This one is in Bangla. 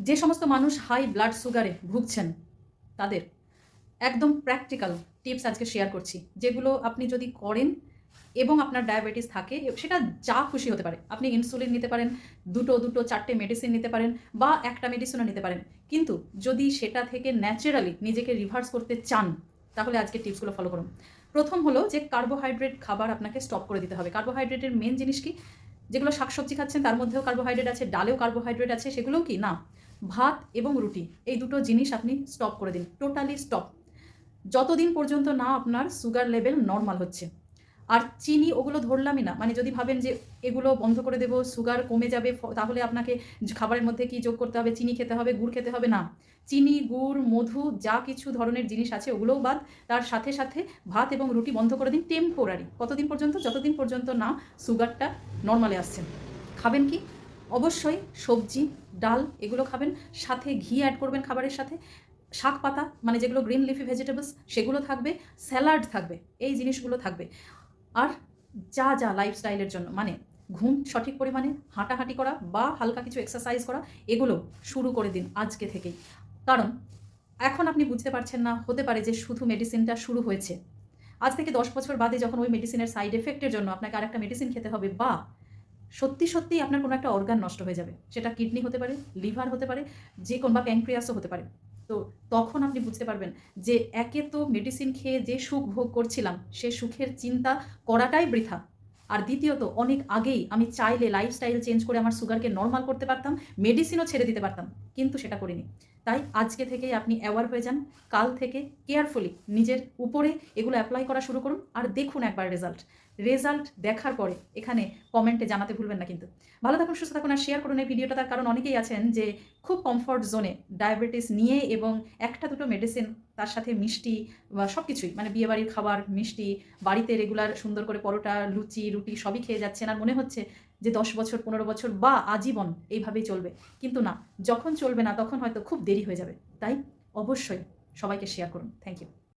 যে সমস্ত মানুষ হাই ব্লাড সুগারে ভুগছেন, তাদের একদম প্র্যাকটিক্যাল টিপস আজকে শেয়ার করছি। যেগুলো আপনি যদি করেন এবং আপনার ডায়াবেটিস থাকে, সেটা যা খুশি হতে পারে। আপনি ইনসুলিন নিতে পারেন, দুটো দুটো, চারটে মেডিসিন নিতে পারেন বা একটা মেডিসিনও নিতে পারেন। কিন্তু যদি সেটা থেকে ন্যাচারালি নিজেকে রিভার্স করতে চান, তাহলে আজকে টিপসগুলো ফলো করুন। প্রথম হলো যে কার্বোহাইড্রেট খাবার আপনাকে স্টপ করে দিতে হবে। কার্বোহাইড্রেটের মেন জিনিস কি? যেগুলো শাকসবজি খাচ্ছেন, তার মধ্যেও কার্বোহাইড্রেট আছে, ডালেও কার্বোহাইড্রেট আছে, সেগুলোও কি? না। ভাত এবং রুটি, এই দুটো জিনিস আপনি স্টপ করে দিন টোটালি স্টপ যতদিন পর্যন্ত না আপনার সুগার লেভেল নর্মাল হচ্ছে। আর চিনি ওগুলো ধরলামই না মানে যদি ভাবেন যে এগুলো বন্ধ করে দেবো সুগার কমে যাবে তাহলে আপনাকে খাবারের মধ্যে কি যোগ করতে হবে, চিনি খেতে হবে, গুড় খেতে হবে, না। চিনি, গুড়, মধু, যা কিছু ধরনের জিনিস আছে, ওগুলোও বাদ। তার সাথে সাথে ভাত এবং রুটি বন্ধ করে দিন টেম্পোরারি কতদিন পর্যন্ত? যতদিন পর্যন্ত না সুগারটা নর্মালে আসছে। খাবেন কি? অবশ্যই সবজি, ডাল এগুলো খাবেন। সাথে ঘি অ্যাড করবেন খাবারের সাথে। শাক পাতা মানে যেগুলো গ্রিন লিফি ভেজিটেবলস সেগুলো থাকবে। স্যালাড থাকবে, এই জিনিসগুলো থাকবে। আর যা যা লাইফস্টাইলের জন্য মানে ঘুম সঠিক পরিমাণে, হাঁটাহাঁটি করা বা হালকা কিছু এক্সারসাইজ করা, এগুলো শুরু করে দিন আজকে থেকেই। কারণ এখন আপনি বুঝতে পারছেন না, হতে পারে যে শুধু মেডিসিনটা শুরু হয়েছে। আজ থেকে দশ বছর বাদে যখন ওই মেডিসিনের সাইড এফেক্টের জন্য আপনাকে আরেকটা মেডিসিন খেতে হবে বা সত্যি সত্যি আপনার কোনো একটা অর্গান নষ্ট হয়ে যাবে। সেটা কিডনি হতে পারে লিভার হতে পারে, যে কোন বা প্যাঙ্ক্রিয়াসও হতে পারে। তো তখন আপনি বুঝতে পারবেন যে একে তো মেডিসিন খেয়ে যে সুখ ভোগ করছিলাম, সে সুখের চিন্তা করাটাই বৃথা। আর দ্বিতীয়ত, অনেক আগেই আমি চাইলে লাইফস্টাইল চেঞ্জ করে আমার সুগারকে নর্মাল করতে পারতাম মেডিসিনও ছেড়ে দিতে পারতাম, কিন্তু সেটা করিনি। তাই আজকে থেকেই আপনি অ্যাওয়ার হয়ে যান, কাল থেকে কেয়ারফুলি নিজের উপরে এগুলো অ্যাপ্লাই করা শুরু করুন আর দেখুন একবার রেজাল্ট রেজাল্ট দেখার পরে এখানে কমেন্টে জানাতে ভুলবেন না কিন্তু। ভালো থাকুন, সুস্থ থাকুন আর শেয়ার করুন এই ভিডিওটা তার কারণ অনেকেই আছেন যে খুব কমফর্ট জোনে ডায়াবেটিস নিয়ে এবং একটা দুটো মেডিসিন তার সাথে মিষ্টি বা সব কিছুই মানে বিয়েবাড়ির খাবার, মিষ্টি, বাড়িতে রেগুলার সুন্দর করে পরোটা, লুচি, রুটি সবই খেয়ে যাচ্ছেন আর মনে হচ্ছে যে দশ বছর, পনেরো বছর বা আজীবন এইভাবেই চলবে। কিন্তু না, যখন চলবে না, তখন হয়তো খুব দেরি হয়ে যাবে। তাই অবশ্যই সবাইকে শেয়ার করুন। Thank you